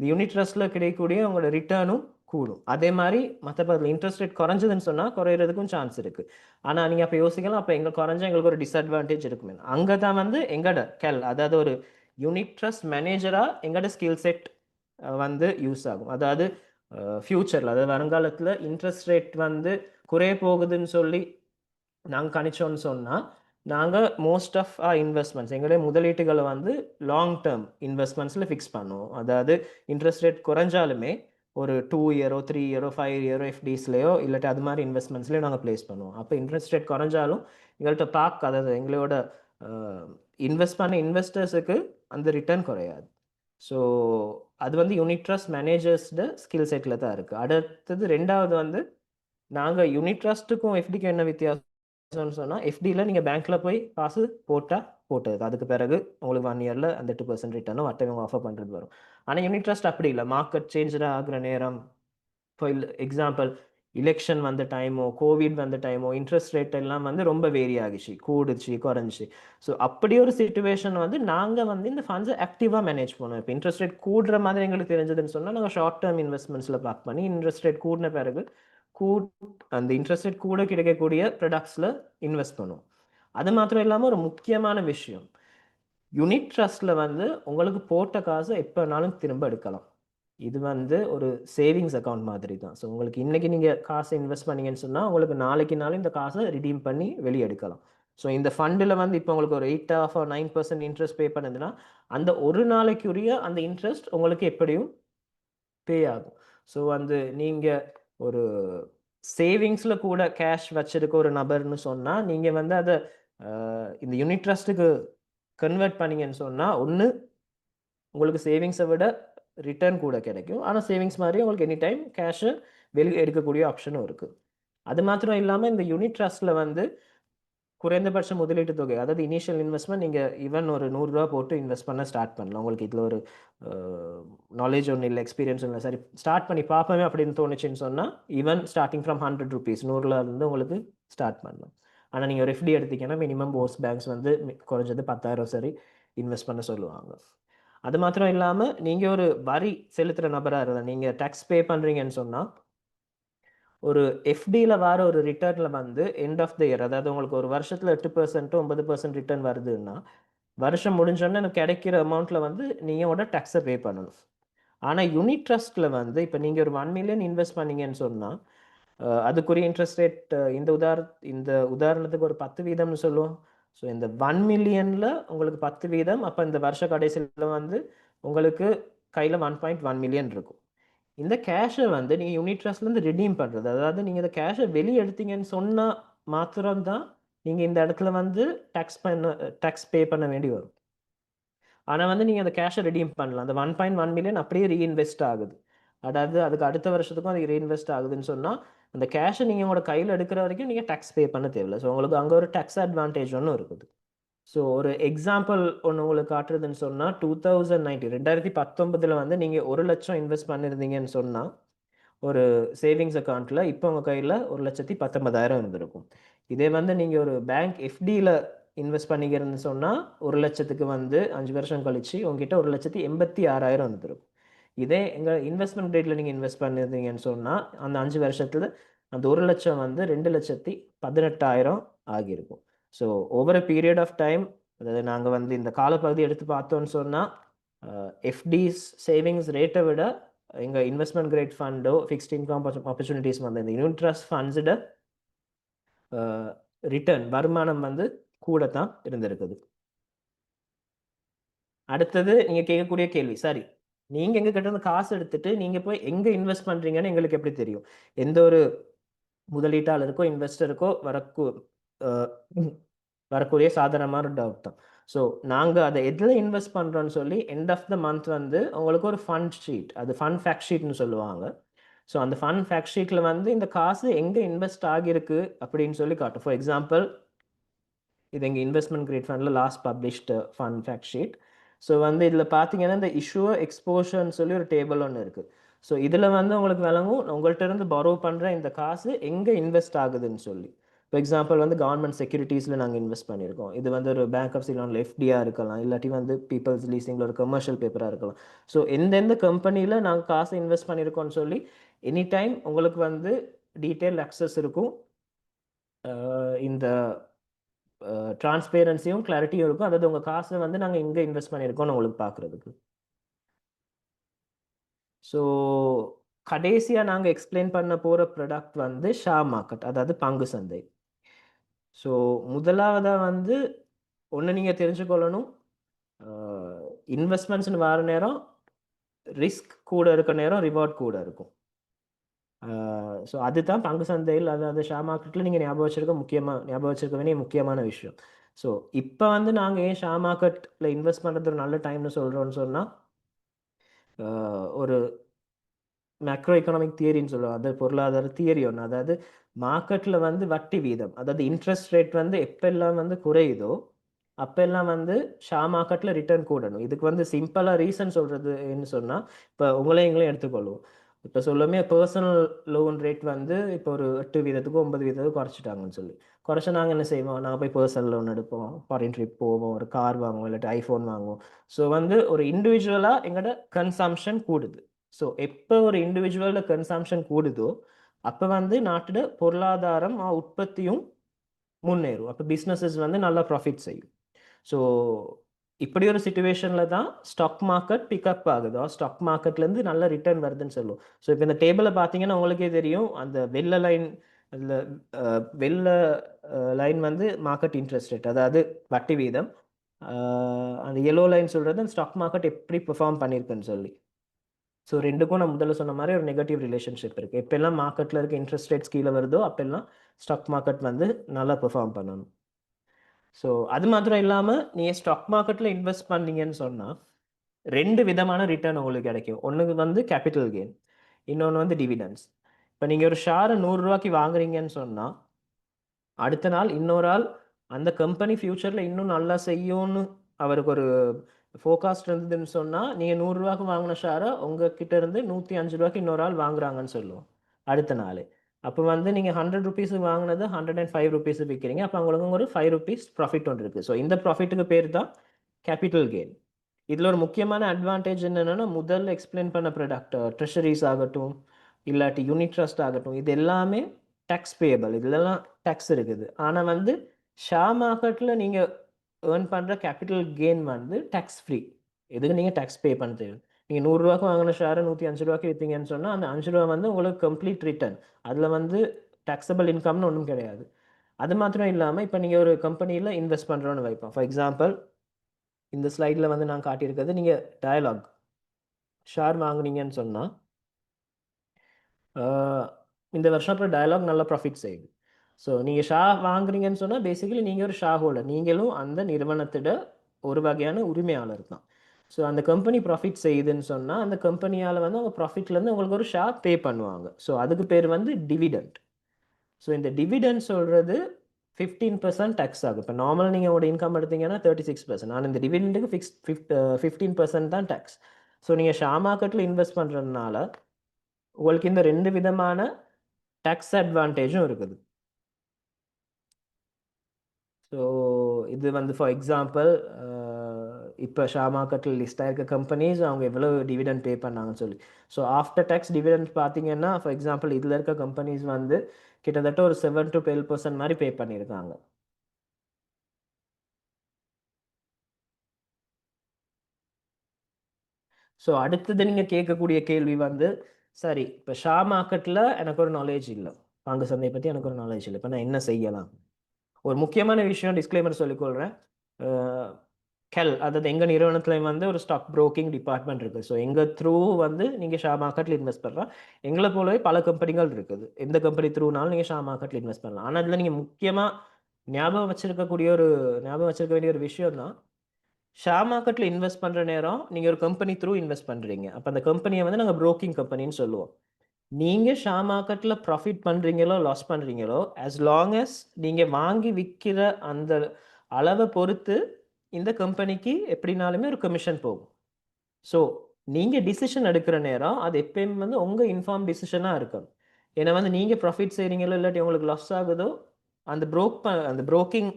இந்த யூனிட் ட்ரஸ்ட்டில் கிடைக்கக்கூடிய உங்களோட ரிட்டர்னும் கூடும். அதே மாதிரி மற்றபடி இன்ட்ரெஸ்ட் ரேட் குறைஞ்சதுன்னு சொன்னால் குறையிறதுக்கும் சான்ஸ் இருக்குது ஆனால் நீங்கள் அப்போ யோசிக்கலாம். அப்போ எங்கள் குறைஞ்சா எங்களுக்கு ஒரு டிஸ்அட்வான்டேஜ் இருக்குமே. அங்கே தான் வந்து எங்களோட கெல் அதாவது ஒரு யூனிட் ட்ரஸ்ட் மேனேஜராக எங்களோட ஸ்கில் செட் வந்து யூஸ் ஆகும். அதாவது ஃப்யூச்சரில் அதாவது வருங்காலத்தில் இன்ட்ரெஸ்ட் ரேட் வந்து குறைய போகுதுன்னு சொல்லி நாங்கள் கணிச்சோன்னு சொன்னால் நாங்கள் மோஸ்ட் ஆஃப் ஆ இன்வெஸ்ட்மெண்ட்ஸ் எங்களுடைய முதலீட்டுகளை வந்து லாங் டேர்ம் இன்வெஸ்ட்மெண்ட்ஸில் ஃபிக்ஸ் பண்ணுவோம். அதாவது இன்ட்ரெஸ்ட் ரேட் குறைஞ்சாலுமே ஒரு டூ இயரோ த்ரீ இயரோ ஃபைவ் இயரோ எஃப்டிஸ்லையோ இல்லாட்டி அது மாதிரி இன்வெஸ்ட்மெண்ட்ஸ்லேயோ நாங்கள் ப்ளேஸ் பண்ணுவோம். அப்போ இன்ட்ரெஸ்ட் ரேட் குறைஞ்சாலும் எங்கள்கிட்ட பார்க்க அதாவது எங்களோட இன்வெஸ்ட் பண்ண இன்வெஸ்டர்ஸுக்கு அந்த ரிட்டர்ன் குறையாது. ஸோ அது வந்து யூனிட் ட்ரஸ்ட் மேனேஜர்ஸ்ட ஸ்கில் செட்டில் தான் இருக்குது அடுத்தது ரெண்டாவது வந்து நாங்கள் யூனிட் ட்ரஸ்ட்டுக்கும் எஃப்டிக்கும் என்ன வித்தியாசம்னு சொன்னால் எஃப்டியில் நீங்கள் பேங்க்கில் போய் காசு போட்டால் போட்டது அதுக்கு பிறகு உங்களுக்கு ஒன் இயரில் அந்த டூ பர்சன்ட் ரிட்டர்னும் மற்றவங்க ஆஃபர் பண்ணுறது வரும். ஆனால் யூனிட் ட்ரஸ்ட் அப்படி இல்லை. மார்க்கெட் சேஞ்ச் ஆகிற நேரம் ஃபார் எக்ஸாம்பிள் எலெக்ஷன் வந்த டைமோ கோவிட் வந்த டைமோ இன்ட்ரெஸ்ட் ரேட் எல்லாம் வந்து ரொம்ப வேரி ஆகிச்சு கூடுச்சு குறைஞ்சி ஸோ அப்படி ஒரு சுச்சுவேஷன் வந்து நாங்கள் வந்து இந்த ஃபண்ட்ஸை ஆக்டிவாக மேனேஜ் பண்ணுவோம். இப்போ இன்ட்ரெஸ்ட் ரேட் கூடுற மாதிரி எங்களுக்கு தெரிஞ்சதுன்னு சொன்னால் நாங்கள் ஷார்ட் டேர்ம் இன்வெஸ்ட்மெண்ட்ஸில் பார்க் பண்ணி இன்ட்ரெஸ்ட் ரேட் கூடின பிறகு கூட் அந்த இன்ட்ரெஸ்ட் ரேட் கூட கிடைக்கக்கூடிய ப்ரொடக்ட்ஸில் இன்வெஸ்ட் பண்ணுவோம். அது மாத்திரம் இல்லாமல் ஒரு முக்கியமான விஷயம். யூனிட் ட்ரஸ்ட்டில் வந்து உங்களுக்கு போட்ட காசை எப்போனாலும் திரும்ப எடுக்கலாம். இது வந்து ஒரு சேவிங்ஸ் அக்கௌண்ட் மாதிரி தான் ஸோ உங்களுக்கு இன்றைக்கி நீங்கள் காசை இன்வெஸ்ட் பண்ணீங்கன்னு சொன்னால் உங்களுக்கு நாளைக்கு நாளும் இந்த காசை ரிடீம் பண்ணி வெளியே எடுக்கலாம். ஸோ இந்த ஃபண்டில் வந்து இப்போ உங்களுக்கு ஒரு eight of nine percent interest pay பண்ணுதுன்னா அந்த ஒரு நாளைக்குரிய அந்த இன்ட்ரெஸ்ட் உங்களுக்கு எப்படியும் பே ஆகும். ஸோ வந்து நீங்கள் ஒரு சேவிங்ஸில் கூட கேஷ் வச்சிருக்க ஒரு நபர்னு சொன்னால் நீங்கள் வந்து அதை இந்த யூனிட் ட்ரஸ்ட்டுக்கு கன்வெர்ட் பண்ணீங்கன்னு சொன்னால் ஒன்று உங்களுக்கு சேவிங்ஸை விட ரிட்டர்ன் கூட கிடைக்கும். ஆனால் சேவிங்ஸ் மாதிரி உங்களுக்கு எனி டைம் கேஷு வெளியே எடுக்கக்கூடிய ஆப்ஷனும் இருக்குது அது மாத்திரம் இல்லாமல் இந்த யூனிட் ட்ரஸ்ட்டில் வந்து குறைந்தபட்ச முதலீட்டு தொகை அதாவது இனிஷியல் இன்வெஸ்ட்மெண்ட் நீங்கள் ஈவன் ஒரு நூறுரூவா போட்டு இன்வெஸ்ட் பண்ண ஸ்டார்ட் பண்ணலாம். உங்களுக்கு இதில் ஒரு நாலேஜ் ஒன்றும் இல்லை எக்ஸ்பீரியன்ஸ் இல்லை. சரி ஸ்டார்ட் பண்ணி பார்ப்போமே அப்படின்னு தோணுச்சுன்னு சொன்னால் even starting from hundred rupees நூறுல இருந்து உங்களுக்கு ஸ்டார்ட் பண்ணலாம். ஆனால் நீங்கள் ஒரு எஃப்டி எடுத்தீங்கன்னா மினிமம் போர்ஸ் பேங்க்ஸ் வந்து குறைஞ்சது பத்தாயிரம் சரி இன்வெஸ்ட் பண்ண சொல்லுவாங்க. அது மாத்திரம் இல்லாமல் நீங்கள் ஒரு வரி செலுத்துகிற நபராக இருந்தால் நீங்கள் டேக்ஸ் பே பண்ணுறீங்கன்னு சொன்னால் ஒரு எஃப்டியில் வர ஒரு ரிட்டர்னில் வந்து எண்ட் ஆஃப் த இயர் அதாவது உங்களுக்கு ஒரு வருஷத்தில் எட்டு பர்சன்ட் ஒன்பது பர்சன்ட் ரிட்டர்ன் வருதுன்னா வருஷம் முடிஞ்சோடனே எனக்கு கிடைக்கிற அமௌண்ட்டில் வந்து நீங்களோட டேக்ஸை பே பண்ணணும். ஆனால் யூனிட் ட்ரஸ்ட்டில் வந்து இப்போ நீங்கள் ஒரு ஒன் மில்லியன் இன்வெஸ்ட் பண்ணீங்கன்னு சொன்னால் அதுக்குரிய இன்ட்ரெஸ்ட் ரேட் இந்த உதார இந்த உதாரணத்துக்கு ஒரு பத்து வீதம்னு சொல்லுவோம். ஸோ இந்த ஒன் மில்லியனில் உங்களுக்கு பத்து வீதம் அப்போ இந்த வருஷ கடைசியில் வந்து உங்களுக்கு கையில் ஒன் பாயிண்ட் ஒன் மில்லியன் இருக்கும். இந்த கேஷை வந்து நீங்கள் யூனிட் ட்ரஸ்ட்லேருந்து ரிடீம் பண்ணுறது அதாவது நீங்கள் இந்த கேஷை வெளியே எடுத்தீங்கன்னு சொன்னால் மாத்திரம்தான் நீங்கள் இந்த இடத்துல வந்து டேக்ஸ் பண்ண டேக்ஸ் பே பண்ண வேண்டி வரும். ஆனால் வந்து நீங்கள் அந்த கேஷை ரிடீம் பண்ணலாம். அந்த ஒன் பாயிண்ட் ஒன் மில்லியன் அப்படியே ரீஇன்வெஸ்ட் ஆகுது. அதாவது அதுக்கு அடுத்த வருஷத்துக்கும் அது ரீஇன்வெஸ்ட் ஆகுதுன்னு சொன்னால் அந்த கேஷை நீங்கள் உங்களோட கையில் எடுக்கிற வரைக்கும் நீங்கள் டேக்ஸ் பே பண்ண தேவையில்லை. ஸோ உங்களுக்கு அங்கே ஒரு டேக்ஸ் அட்வான்டேஜ் ஒன்றும் இருக்குது. ஸோ ஒரு எக்ஸாம்பிள் ஒன்று உங்களுக்கு காட்டுறதுன்னு சொன்னால் டூ தௌசண்ட் நைன்டீன் ரெண்டாயிரத்தி பத்தொன்பதில் வந்து நீங்கள் ஒரு லட்சம் இன்வெஸ்ட் பண்ணியிருந்தீங்கன்னு சொன்னால் ஒரு சேவிங்ஸ் அக்கௌண்ட்டில் இப்போ உங்கள் கையில் ஒரு லட்சத்தி பத்தொன்பதாயிரம் இருந்திருக்கும். இதே வந்து நீங்கள் ஒரு பேங்க் எஃப்டியில் இன்வெஸ்ட் பண்ணிக்கிறேன்னு சொன்னால் ஒரு லட்சத்துக்கு வந்து அஞ்சு வருஷம் கழிச்சு உங்ககிட்ட ஒரு லட்சத்தி எண்பத்தி ஆறாயிரம் வந்துருக்கும். இதே எங்கள் இன்வெஸ்ட்மெண்ட் ரேட்டில் நீங்கள் இன்வெஸ்ட் பண்ணியிருந்தீங்கன்னு சொன்னால் அந்த அஞ்சு வருஷத்தில் அந்த ஒரு லட்சம் வந்து ரெண்டு லட்சத்தி பதினெட்டாயிரம் ஆகியிருக்கும். So over a period of time அதாவது நாங்கள் வந்து இந்த காலப்பகுதி எடுத்து பார்த்தோன்னு சொன்னால் எஃப்டிஸ் சேவிங்ஸ் ரேட்டை விட எங்கள் இன்வெஸ்ட்மெண்ட் கிரேட் ஃபண்டோ ஃபிக்ஸ்ட் இன்கம் ஆப்பர்ச்சுனிட்டிஸ் வந்து இந்த யூனிட்ரஸ்ட் ஃபண்ட்ஸோட ரிட்டர்ன் வருமானம் வந்து கூட தான் இருந்திருக்குது. அடுத்தது நீங்கள் கேட்கக்கூடிய கேள்வி சாரி நீங்கள் எங்கள் கிட்ட இருந்து காசு எடுத்துட்டு நீங்கள் போய் எங்கே இன்வெஸ்ட் பண்ணுறீங்கன்னு எங்களுக்கு எப்படி தெரியும்? எந்த ஒரு முதலீட்டாளருக்கோ இன்வெஸ்டருக்கோ வரக்கு வரக்கூடிய சாதாரணமான டவுட் தான். ஸோ நாங்கள் அதை எதில் இன்வெஸ்ட் பண்ணுறோன்னு சொல்லி எண்ட் ஆஃப் த மந்த் வந்து உங்களுக்கு ஒரு ஃபண்ட் ஷீட் அது ஃபண்ட் ஃபேக்ட் ஷீட்னு சொல்லுவாங்க. ஸோ அந்த ஃபண்ட் ஃபேக்ட் ஷீட்டில் வந்து இந்த காசு எங்கே இன்வெஸ்ட் ஆகியிருக்கு அப்படின்னு சொல்லி காட்டும். ஃபார் எக்ஸாம்பிள் இது எங்கள் இன்வெஸ்ட்மெண்ட் கிரேட் ஃபண்டில் last published fund fact sheet so வந்து இதில் பார்த்தீங்கன்னா இந்த இஷ்யூ எக்ஸ்போஷர்னு சொல்லி ஒரு டேபிள் ஒன்று இருக்குது ஸோ இதில் வந்து உங்களுக்கு விளங்கும் உங்கள்கிட்ட இருந்து பரோ பண்ணுற இந்த காசு எங்கே இன்வெஸ்ட் ஆகுதுன்னு சொல்லி. ஃபார் எக்ஸாம்பிள் வந்து கவர்மெண்ட் செக்யூரிட்டிஸில் நாங்கள் இன்வெஸ்ட் பண்ணியிருக்கோம். இது வந்து ஒரு பேங்க் ஆஃப் சிலோனில் எஃப்டியாக இருக்கலாம். இல்லாட்டி வந்து பீப்புள்ஸ் லீசிங்கில் ஒரு கமர்ஷியல் பேப்பராக இருக்கலாம். ஸோ எந்தெந்த கம்பெனியில் நாங்கள் காசு இன்வெஸ்ட் பண்ணியிருக்கோம்னு சொல்லி எனி டைம் உங்களுக்கு வந்து டீட்டெயில் அக்சஸ் இருக்கும். இந்த டிரான்ஸ்பேரன்சியும் கிளாரிட்டியும் இருக்கும். அதாவது உங்கள் காசை வந்து நாங்கள் எங்கே இன்வெஸ்ட் பண்ணியிருக்கோம்னு உங்களுக்கு பார்க்குறதுக்கு ஸோ கடைசியாக நாங்கள் எக்ஸ்பிளைன் பண்ண போகிற ப்ராடக்ட் வந்து ஷா மார்க்கெட் அதாவது பங்கு சந்தை. ஸோ முதலாவதாக வந்து ஒன்று நீங்கள் தெரிஞ்சுக்கொள்ளணும். இன்வெஸ்ட்மெண்ட்ஸ்னு வர நேரம் ரிஸ்க் கூட இருக்க நேரம் ரிவார்ட் கூட இருக்கும். ஸோ அதுதான் பங்கு சந்தையில் அதாவது ஷேர் மார்க்கெட்டில் நீங்கள் ஞாபகம் வச்சிருக்க முக்கியமாக ஞாபகம் வச்சிருக்க வேண்டிய முக்கியமான விஷயம். ஸோ இப்போ வந்து நாங்கள் ஏன் ஷேர் மார்க்கெட்டில் இன்வெஸ்ட் பண்ணுறது ஒரு நல்ல டைம்னு சொல்கிறோன்னு சொன்னால் ஒரு மேக்ரோ எக்கனாமிக் தியரின்னு சொல்லுவோம். அது பொருளாதார தியரி ஒன்று அதாவது மார்க்கெட்டில் வந்து வட்டி வீதம் அதாவது இன்ட்ரெஸ்ட் ரேட் வந்து எப்பெல்லாம் வந்து குறையுதோ அப்பெல்லாம் வந்து ஷா மார்க்கெட்டில் ரிட்டர்ன் கூடணும். இதுக்கு வந்து சிம்பிளாக ரீசன் சொல்கிறது என்ன சொன்னால் இப்போ உங்களையும் எங்களையும் எடுத்துக்கொள்வோம். இப்போ சொல்லுமே பர்சனல் லோன் ரேட் வந்து இப்போ ஒரு எட்டு வீதத்துக்கு ஒன்பது வீதத்துக்கு குறைச்சிட்டாங்கன்னு சொல்லி. குறைச்சா நாங்கள் என்ன செய்வோம்? நாங்கள் போய் பர்சனல் லோன் எடுப்போம். ஃபாரின் ட்ரிப் போவோம். ஒரு கார் வாங்குவோம் இல்லாட்டி ஐஃபோன் வாங்குவோம். ஸோ வந்து ஒரு இண்டிவிஜுவலாக எங்களோட கன்சம்ஷன் கூடுது. ஸோ எப்போ ஒரு இண்டிவிஜுவலில் கன்சம்ஷன் கூடுதோ அப்போ வந்து நாட்டோட பொருளாதாரம் உற்பத்தியும் முன்னேறும். அப்போ பிஸ்னஸஸ் வந்து நல்லா ப்ராஃபிட் செய்யும். ஸோ இப்படி ஒரு சுச்சுவேஷனில் தான் ஸ்டாக் மார்க்கெட் பிக்கப் ஆகுதோ. ஸ்டாக் மார்க்கெட்லேருந்து நல்ல ரிட்டர்ன் வருதுன்னு சொல்லுவோம். ஸோ இப்போ இந்த டேபிளை பார்த்தீங்கன்னா உங்களுக்கே தெரியும். அந்த வெள்ளை லைன் அதில் வெள்ளை லைன் வந்து மார்க்கெட் இன்ட்ரெஸ்ட் ரேட் அதாவது வட்டி வீதம். அந்த எல்லோ லைன் சொல்கிறது அந்த ஸ்டாக் மார்க்கெட் எப்படி பெர்ஃபார்ம் பண்ணியிருக்குன்னு சொல்லி. ஸோ ரெண்டுக்கும் நான் முதல்ல சொன்ன மாதிரி ஒரு நெகட்டிவ் ரிலேஷன்ஷிப் இருக்குது எப்பெல்லாம் மார்க்கெட்டில் இருக்க இன்ட்ரெஸ்ட் ரேட்ஸ் கீழே வருதோ அப்பெல்லாம் ஸ்டாக் மார்க்கெட் வந்து நல்லா பெர்ஃபார்ம் பண்ணணும். ஸோ அது மாத்திரம் இல்லாமல் நீங்கள் ஸ்டாக் மார்க்கெட்டில் இன்வெஸ்ட் பண்ணீங்கன்னு சொன்னால் ரெண்டு விதமான ரிட்டர்ன் உங்களுக்கு கிடைக்கும். ஒன்று வந்து கேபிட்டல் கெயின் இன்னொன்று வந்து டிவிடன்ஸ் இப்போ நீங்கள் ஒரு ஷேரை நூறுரூவாய்க்கு வாங்குறீங்கன்னு சொன்னால் அடுத்த நாள் இன்னொரு ஆள் அந்த கம்பெனி ஃப்யூச்சரில் இன்னும் நல்லா செய்யும்னு அவருக்கு ஒரு ஃபோகாஸ்ட் இருந்ததுன்னு சொன்னால் நீங்கள் நூறுரூவாக்கு வாங்கின ஷேரை உங்ககிட்ட இருந்து நூற்றி அஞ்சு ரூபாய்க்கு இன்னொரு ஆள் வாங்குறாங்கன்னு சொல்லுவோம் அடுத்த நாள். அப்போ வந்து நீங்கள் ஹண்ட்ரட் ருபீஸ் வாங்கினது ஹண்ட்ரட் அண்ட் ஃபைவ் ருபீஸ் விற்கிறீங்க அப்போ அவங்களுக்கு ஒரு ஃபைவ் ருபீஸ் ப்ராஃபிட் ஒன்று இருக்குது ஸோ இந்த ப்ராஃபிட்டுக்கு பேர் தான் கேபிட்டல் கெயின் இதில் ஒரு முக்கியமான அட்வான்டேஜ் என்னென்னா முதல்ல எக்ஸ்பிளைன் பண்ண ப்ராடக்ட் ட்ரெஷரிஸ் ஆகட்டும் இல்லாட்டி யூனிட் ட்ரஸ்ட் ஆகட்டும் இது எல்லாமே டேக்ஸ் பேயபிள் இதுலலாம் டேக்ஸ் இருக்குது. ஆனால் வந்து ஷா மார்க்கெட்டில் நீங்கள் ஏர்ன் பண்ணுற கேபிட்டல் கெயின் வந்து டேக்ஸ் ஃப்ரீ எதுக்கு நீங்கள் டேக்ஸ் பே பண்ண தேவை நீங்கள் நூறுரூவாக்கு வாங்கின ஷேரை நூற்றி அஞ்சு ரூபாய்க்கு விற்றீங்கன்னு சொன்னால் அந்த அஞ்சு ரூபா வந்து உங்களுக்கு கம்ப்ளீட் ரிட்டர்ன் அதில் வந்து டேக்ஸபிள் இன்கம்னு ஒன்றும் கிடையாது. அது மாத்திரம் இல்லாமல் இப்போ நீங்கள் ஒரு கம்பெனியில் இன்வெஸ்ட் பண்ணுறோன்னு வைப்போம். ஃபார் எக்ஸாம்பிள் இந்த ஸ்லைடில் வந்து நான் காட்டியிருக்கிறது நீங்கள் டயலாக் ஷேர் வாங்குனீங்கன்னு சொன்னால் இந்த வருஷம் அப்புறம் டயலாக் நல்ல ப்ராஃபிட் செய்யுது. ஸோ நீங்கள் ஷா வாங்குறீங்கன்னு சொன்னால் பேசிக்கலி நீங்கள் ஒரு ஷா ஹோல்டர் நீங்களும் அந்த நிறுவனத்திட ஒரு வகையான உரிமையாளர் தான். ஸோ அந்த கம்பெனி ப்ராஃபிட் செய்யுதுன்னு சொன்னால் அந்த கம்பெனியால் வந்து அவங்க ப்ராஃபிட்லேருந்து உங்களுக்கு ஒரு ஷேர் பே பண்ணுவாங்க. ஸோ அதுக்கு பேர் வந்து டிவிடெண்ட் ஸோ இந்த டிவிடெண்ட் சொல்கிறது ஃபிஃப்டீன் பர்சன்ட் டேக்ஸ் ஆகும். இப்போ நார்மல் நீங்கள் உங்களோட இன்கம் எடுத்தீங்கன்னா தேர்ட்டி சிக்ஸ் பர்சன்ட் ஆனால் இந்த டிவிடெண்ட்டுக்கு ஃபிக்ஸ் ஃபிஃப்ட் ஃபிஃப்டீன் பர்சன்ட் தான் டேக்ஸ் ஸோ நீங்கள் ஷேர் மார்க்கெட்டில் இன்வெஸ்ட் பண்ணுறதுனால உங்களுக்கு இந்த ரெண்டு விதமான டேக்ஸ் அட்வான்டேஜும் இருக்குது. ஸோ இது வந்து ஃபார் எக்ஸாம்பிள் இப்போ ஷா மார்க்கெட்டில் லிஸ்ட் ஆயிருக்க கம்பெனிஸ் அவங்க எவ்வளோ டிவிடெண்ட் பே பண்ணாங்கன்னு சொல்லி. ஸோ ஆஃப்டர் டேக்ஸ் டிவிடெண்ட் பார்த்தீங்கன்னா ஃபார் எக்ஸாம்பிள் இதில் இருக்க கம்பெனிஸ் வந்து கிட்டத்தட்ட ஒரு செவன் டு டுவெல் பர்சன்ட் மாதிரி பே பண்ணியிருக்காங்க ஸோ அடுத்தது நீங்கள் கேட்கக்கூடிய கேள்வி வந்து சரி இப்போ ஷா மார்க்கெட்டில் எனக்கு ஒரு நாலேஜ் இல்லை. பங்கு சந்தையை பற்றி எனக்கு ஒரு நாலேஜ் இல்லை. இப்போ நான் என்ன செய்யலாம்? ஒரு முக்கியமான விஷயம் டிஸ்க்ளைமர் சொல்லிக்கொள்கிறேன் கெல் அதாவது எங்கள் நிறுவனத்தில் வந்து ஒரு ஸ்டாக் ப்ரோக்கிங் டிபார்ட்மெண்ட் இருக்குது. ஸோ எங்கள் த்ரூ வந்து நீங்கள் ஷேர் மார்க்கெட்டில் இன்வெஸ்ட் பண்ணலாம் எங்களை போலவே பல கம்பெனிகள் இருக்குது. எந்த கம்பெனி த்ரூனாலும் நீங்கள் ஷேர் மார்க்கெட்டில் இன்வெஸ்ட் பண்ணலாம். ஆனால் அதில் நீங்கள் முக்கியமாக ஞாபகம் வச்சிருக்கக்கூடிய ஒரு ஞாபகம் வச்சிருக்க வேண்டிய ஒரு விஷயம் தான் ஷேர் மார்க்கெட்டில் இன்வெஸ்ட் பண்ணுற நேரம் நீங்கள் ஒரு கம்பெனி த்ரூ இன்வெஸ்ட் பண்ணுறீங்க அப்போ அந்த கம்பெனியை வந்து நாங்கள் ப்ரோக்கிங் கம்பெனின்னு சொல்லுவோம். நீங்கள் ஷேர் மார்க்கெட்டில் ப்ராஃபிட் பண்ணுறீங்களோ லாஸ் பண்ணுறீங்களோ ஆஸ் லாங் அஸ் நீங்கள் வாங்கி விற்கிற அந்த அளவை பொறுத்து இந்த கம்பெனிக்கு எப்படினாலுமே ஒரு கமிஷன் போகும். ஸோ நீங்கள் டிசிஷன் எடுக்கிற நேரம் அது எப்பயுமே வந்து உங்கள் இன்ஃபார்ம் டிசிஷனாக இருக்கும் ஏன்னா வந்து நீங்கள் ப்ராஃபிட் செய்கிறீங்களோ இல்லாட்டி உங்களுக்கு லாஸ் ஆகுதோ அந்த ப்ரோக் ப அந்த ப்ரோக்கிங்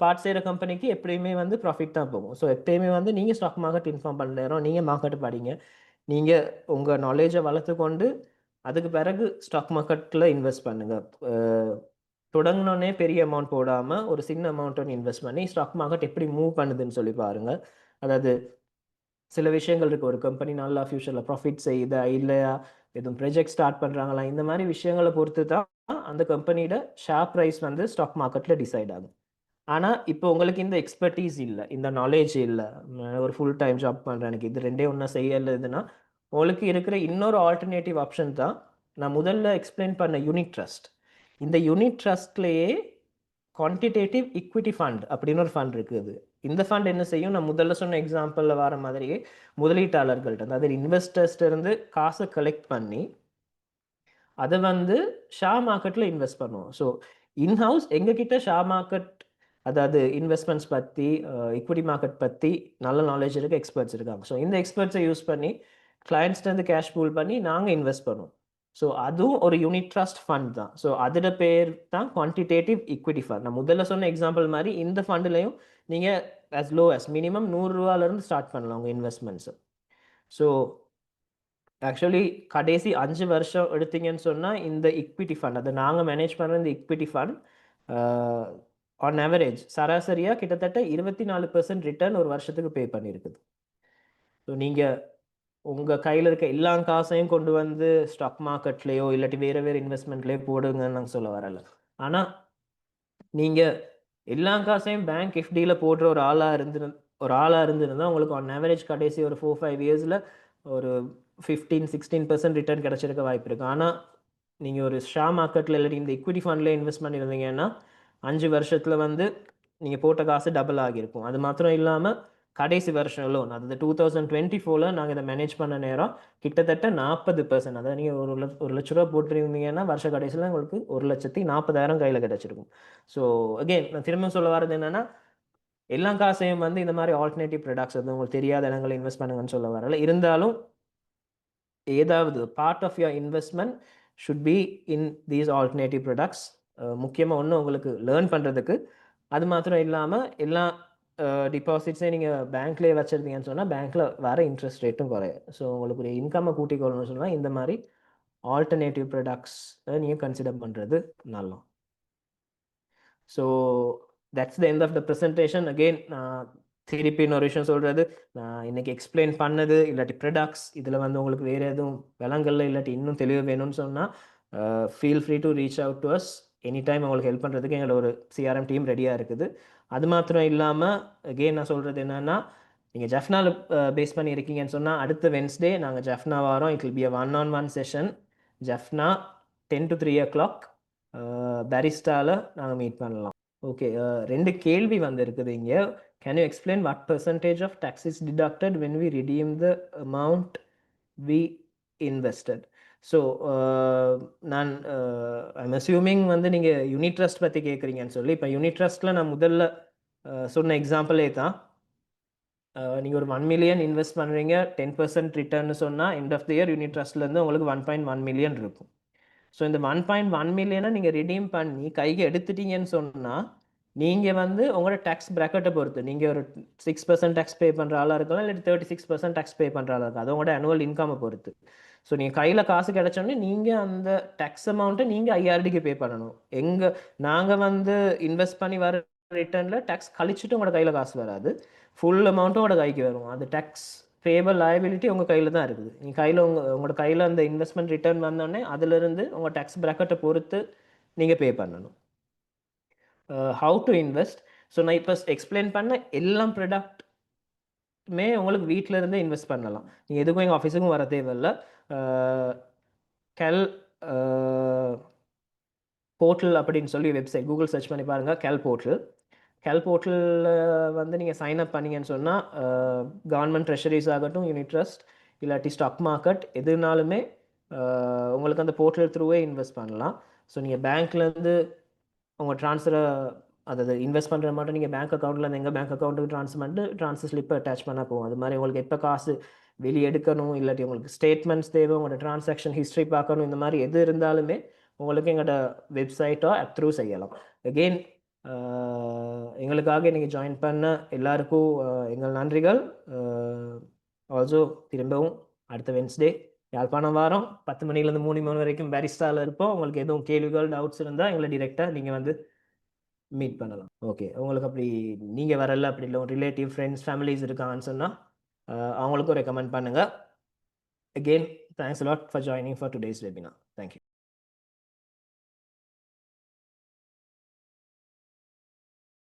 பார்ட் செய்கிற கம்பெனிக்கு எப்பயுமே வந்து ப்ராஃபிட் தான் போகும். ஸோ எப்பயுமே வந்து நீங்கள் ஸ்டாக் மார்க்கெட் இன்ஃபார்ம் பண்ண நேரம் நீங்கள் மார்க்கெட் படிங்க. நீங்கள் உங்கள் நாலேஜை வளர்த்து கொண்டு அதுக்கு பிறகு ஸ்டாக் மார்க்கெட்டில் இன்வெஸ்ட் பண்ணுங்கள் தொடங்கினோடனே பெரிய அமௌண்ட் போடாமல் ஒரு சின்ன அமௌண்ட் ஒன்று இன்வெஸ்ட் பண்ணி ஸ்டாக் மார்க்கெட் எப்படி மூவ் பண்ணுதுன்னு சொல்லி பாருங்கள் அதாவது சில விஷயங்கள் இருக்குது ஒரு கம்பெனி நல்லா ஃப்யூச்சரில் ப்ராஃபிட் செய்யுதா இல்லையா? எதுவும் ப்ரொஜெக்ட் ஸ்டார்ட் பண்ணுறாங்களா இந்த மாதிரி விஷயங்களை பொறுத்து தான் அந்த கம்பெனியோட ஷேர் ப்ரைஸ் வந்து ஸ்டாக் மார்க்கெட்டில் டிசைட் ஆகும் ஆனால் இப்போ உங்களுக்கு இந்த எக்ஸ்பர்டீஸ் இல்லை இந்த நாலேஜ் இல்லை ஒரு ஃபுல் டைம் ஜாப் பண்ணுறேன் எனக்கு இது ரெண்டே ஒன்றும் செய்யலைதுன்னா உங்களுக்கு இருக்கிற இன்னொரு ஆல்டர்னேட்டிவ் ஆப்ஷன் தான் நான் முதல்ல எக்ஸ்பிளைன் பண்ண யூனிட் ட்ரஸ்ட் இந்த யூனிட் ட்ரஸ்ட்லேயே குவான்டிடேட்டிவ் இக்விட்டி ஃபண்ட் அப்படின்னு ஒரு ஃபண்ட் இருக்குது இந்த ஃபண்ட் என்ன செய்யும்? நான் முதல்ல சொன்ன எக்ஸாம்பிளில் வர மாதிரியே முதலீட்டாளர்கள்ட்ட அதாவது இன்வெஸ்டர்ஸ்டிருந்து காசை கலெக்ட் பண்ணி அதை வந்து ஷா மார்க்கெட்டில் இன்வெஸ்ட் பண்ணுவோம். ஸோ இன்ஹவுஸ் எங்ககிட்ட ஷா மார்க்கெட் அதாவது இன்வெஸ்ட்மெண்ட்ஸ் பற்றி இக்விட்டி மார்க்கெட் பற்றி நல்ல நாலேஜ் இருக்குது எக்ஸ்பர்ட்ஸ் இருக்காங்க. ஸோ இந்த எக்ஸ்பர்ட்ஸை யூஸ் பண்ணி கிளைண்ட்ஸ்லேருந்து கேஷ் பூல் பண்ணி நாங்கள் இன்வெஸ்ட் பண்ணுவோம். ஸோ அதுவும் ஒரு யூனிட் ட்ரஸ்ட் ஃபண்ட் தான். ஸோ அதோட பேர் தான் குவான்டிடேட்டிவ் இக்விட்டி ஃபண்ட் நான் முதல்ல சொன்ன எக்ஸாம்பிள் மாதிரி இந்த ஃபண்டுலையும் நீங்கள் அஸ் லோ அஸ் மினிமம் நூறுரூவாலேருந்து ஸ்டார்ட் பண்ணலாம் உங்கள் இன்வெஸ்ட்மெண்ட்ஸு ஸோ ஆக்சுவலி கடைசி அஞ்சு வருஷம் எடுத்தீங்கன்னு சொன்னால் இந்த இக்விட்டி ஃபண்ட் அதை நாங்கள் மேனேஜ் பண்ணுற இந்த இக்விட்டி ஃபண்ட் ஆன் ஆவரேஜ் சராசரியாக கிட்டத்தட்ட இருபத்தி நாலு பெர்சன்ட் ரிட்டர்ன் ஒரு வருஷத்துக்கு பே பண்ணியிருக்குது ஸோ நீங்கள் உங்கள் கையில் இருக்க எல்லா காசையும் கொண்டு வந்து ஸ்டாக் மார்க்கெட்லேயோ இல்லாட்டி வேறு வேறு இன்வெஸ்ட்மெண்ட்லேயோ போடுங்கன்னு நாங்கள் சொல்ல வரல. ஆனால் நீங்கள் எல்லா காசையும் பேங்க் எஃப்டியில் போடுற ஒரு ஆளாக இருந்து ஒரு ஆளாக இருந்திருந்தால் உங்களுக்கு ஆன் ஆவரேஜ் கடைசி ஒரு ஃபோர் ஃபைவ் இயர்ஸில் ஒரு ஃபிஃப்டீன் சிக்ஸ்டீன் பர்சன்ட் ரிட்டர்ன் கிடச்சிருக்க வாய்ப்பு இருக்குது ஆனால் நீங்கள் ஒரு ஷேர் மார்க்கெட்டில் இல்லாட்டி இந்த இக்விட்டி ஃபண்டில் இன்வெஸ்ட் பண்ணியிருந்தீங்கன்னா அஞ்சு வருஷத்தில் வந்து நீங்கள் போட்ட காசு டபுள் ஆகியிருக்கும். அது மாத்திரம் இல்லாமல் கடைசி வருஷம் லோன் அதாவது டூ தௌசண்ட் டுவெண்ட்டி ஃபோரில் நாங்கள் இதை மேனேஜ் பண்ண நேரம் கிட்டத்தட்ட நாற்பது பர்சன்ட் அதாவது நீங்கள் ஒரு லட்ச ஒரு லட்ச ரூபா போட்டிருந்தீங்கன்னா வருஷ கடைசியில் உங்களுக்கு ஒரு லட்சத்தி நாற்பதாயிரம் கையில் கிடச்சிருக்கும். ஸோ அகெயின் நான் திரும்ப சொல்ல வர்றது என்னென்னா எல்லா காசையும் வந்து இந்த மாதிரி ஆல்டர்னேட்டிவ் ப்ராடக்ட்ஸ் வந்து உங்களுக்கு தெரியாத இடங்களில் இன்வெஸ்ட் பண்ணுங்கன்னு சொல்ல வரல. இருந்தாலும் ஏதாவது part of your investment should be in these alternative products முக்கியமாக ஒன்று உங்களுக்கு லேர்ன் பண்ணுறதுக்கு அது மாத்திரம் இல்லாமல் எல்லா டிபாசிட்ஸே நீங்கள் பேங்க்லேயே வச்சுருந்தீங்கன்னு சொன்னால் பேங்க்கில் வர இன்ட்ரெஸ்ட் ரேட்டும் குறையும். ஸோ உங்களுக்கு ஒரு இன்கம்மை கூட்டிக்கொள்ளணும்னு சொன்னால் இந்த மாதிரி ஆல்டர்னேட்டிவ் ப்ராடக்ட்ஸ் நீங்கள் கன்சிடர் பண்ணுறது நல்லா so that's the end of the presentation again நான் திருப்பி இன்னொரு விஷயம் சொல்கிறது நான் இன்றைக்கி எக்ஸ்பிளைன் பண்ணது இல்லாட்டி ப்ராடக்ட்ஸ் இதில் வந்து உங்களுக்கு வேறு எதுவும் விலங்கல்ல இல்லாட்டி இன்னும் தெளிவு வேணும்னு சொன்னால் feel free to reach out to us any time உங்களுக்கு ஹெல்ப் பண்ணுறதுக்கு எங்களோட ஒரு சிஆர்எம் டீம் ரெடியாக இருக்குது. அது மாத்திரம் இல்லாமல் அகெயின் நான் சொல்கிறது என்னென்னா நீங்கள் ஜஃப்னாவில் பேஸ் பண்ணி இருக்கீங்கன்னு சொன்னால் அடுத்த வென்ஸ்டே நாங்கள் ஜஃப்னா வரோம். It will be a one on one session Jaffna ten to three o'clock பேரிஸ்டாவில் நாங்கள் மீட் பண்ணலாம் ஓகே ரெண்டு கேள்வி வந்திருக்குது இங்கே. Can you explain what percentage of taxes deducted when we redeem the amount we invested so uh, நான் uh, I'm assuming வந்து நீங்கள் unit trust பற்றி கேட்குறீங்கன்னு சொல்லி இப்போ யூனிட் ட்ரஸ்ட்டில் நான் முதல்ல uh, சொன்ன எக்ஸாம்பிளே தான். நீங்கள் ஒரு ஒன் மில்லியன் இன்வெஸ்ட் பண்ணுறீங்க டென் பர்சன்ட் ரிட்டர்ன்னு சொன்னால் end of the year unit ட்ரஸ்ட்லேருந்து உங்களுக்கு ஒன் பாயிண்ட் ஒன் மில்லியன் இருக்கும். ஸோ இந்த ஒன் பாயிண்ட் ஒன் மில்லியனை நீங்கள் ரிடீம் பண்ணி கைக்கு எடுத்துட்டீங்கன்னு சொன்னால் நீங்கள் வந்து உங்களோட டேக்ஸ் ப்ராக்கெட்டை பொறுத்து நீங்கள் ஒரு சிக்ஸ் பர்சன்ட் டேக்ஸ் பே பண்ணுற ஆளாக இருக்கலாம் இல்லை thirty six percent tax pay பண்ணுற ஆளாக இருக்கலாம் அது உங்களோட அனுவல் இன்கம்மை பொறுத்து. ஸோ நீங்கள் கையில் காசு கிடைச்சோடனே நீங்கள் அந்த டேக்ஸ் அமௌண்ட்டை நீங்கள் ஐஆர்டிக்கு பே பண்ணணும். எங்கள் நாங்கள் வந்து இன்வெஸ்ட் பண்ணி வர ரிட்டர்னில் டேக்ஸ் கழிச்சுட்டு உங்களோட கையில் காசு வராது. ஃபுல் அமௌண்ட்டும் உங்களோட கைக்கு வரும். அது டேக்ஸ் பேபிள் லயபிலிட்டி உங்கள் கையில் தான் இருக்குது. நீங்கள் கையில் உங்கள் உங்களோட கையில் அந்த இன்வெஸ்ட்மெண்ட் ரிட்டர்ன் வந்தோடனே அதிலிருந்து உங்கள் டேக்ஸ் ப்ராக்கெட்டை பொறுத்து நீங்கள் பே பண்ணணும். ஹவு டு இன்வெஸ்ட் ஸோ நான் இப்போ எக்ஸ்பிளைன் பண்ண எல்லா மே உங்களுக்கு வீட்டில் இருந்தே இன்வெஸ்ட் பண்ணலாம். நீங்கள் எதுக்கும் எங்கள் ஆஃபீஸுக்கும் வர தேவையில்லை. கெல் போர்ட்டல் அப்படின்னு சொல்லி வெப்சைட் கூகுள் சர்ச் பண்ணி பாருங்கள் கெல் போர்ட்டல் கெல் போர்ட்டலில் வந்து நீங்கள் சைன் அப் பண்ணீங்கன்னு சொன்னால் கவர்மெண்ட் ட்ரெஷரிஸ் ஆகட்டும் யூனிட் ட்ரஸ்ட் இல்லாட்டி ஸ்டாக் மார்க்கெட் எதுனாலுமே உங்களுக்கு அந்த போர்ட்டல் த்ரூவே இன்வெஸ்ட் பண்ணலாம். ஸோ நீங்கள் பேங்க்லேருந்து உங்கள் ட்ரான்ஸ்ஃபரை அதாவது இன்வெஸ்ட் பண்ணுற மட்டும் நீங்கள் பேங்க் அக்கௌண்ட்டில் எங்கள் பேங்க் அக்கௌண்ட்டுக்கு ட்ரான்ஸ்ஃபர் பண்ணிட்டு ட்ரான்ஸ்ஃபர் ஸ்லிப்பை அட்டாச் பண்ணால் போகும் அது மாதிரி உங்களுக்கு எப்போ காசு வெளியே எடுக்கணும் இல்லாட்டி உங்களுக்கு ஸ்டேட்மெண்ட்ஸ் தேவை உங்களோட ட்ரான்சாக்ஷன் ஹிஸ்ட்ரி பார்க்கணும் இந்த மாதிரி எது இருந்தாலுமே உங்களுக்கு எங்களோட வெப்சைட்டோ ஆப் த்ரூ செய்யலாம். அகெயின் எங்களுக்காக நீங்கள் ஜாயின் பண்ண எல்லாருக்கும் எங்கள் நன்றிகள். ஆல்சோ திரும்பவும் அடுத்த வென்ஸ்டே யாழ்ப்பாணம் வாரம் பத்து மணிலேருந்து மூணு மணி வரைக்கும் பேரிஸ்டாவில் இருப்போம். உங்களுக்கு எதுவும் கேள்விகள் டவுட்ஸ் இருந்தால் எங்களை டிரெக்டாக நீங்கள் வந்து மீட் பண்ணலாம். ஓகே உங்களுக்கு அப்படி நீங்கள் வரல அப்படி இல்லை ரிலேட்டிவ் ஃப்ரெண்ட்ஸ் ஃபேமிலிஸ் இருக்காங்கன்னு சொன்னால் அவங்களுக்கும் ரெக்கமெண்ட் பண்ணுங்கள் again thanks lot for joining for today's today's thank you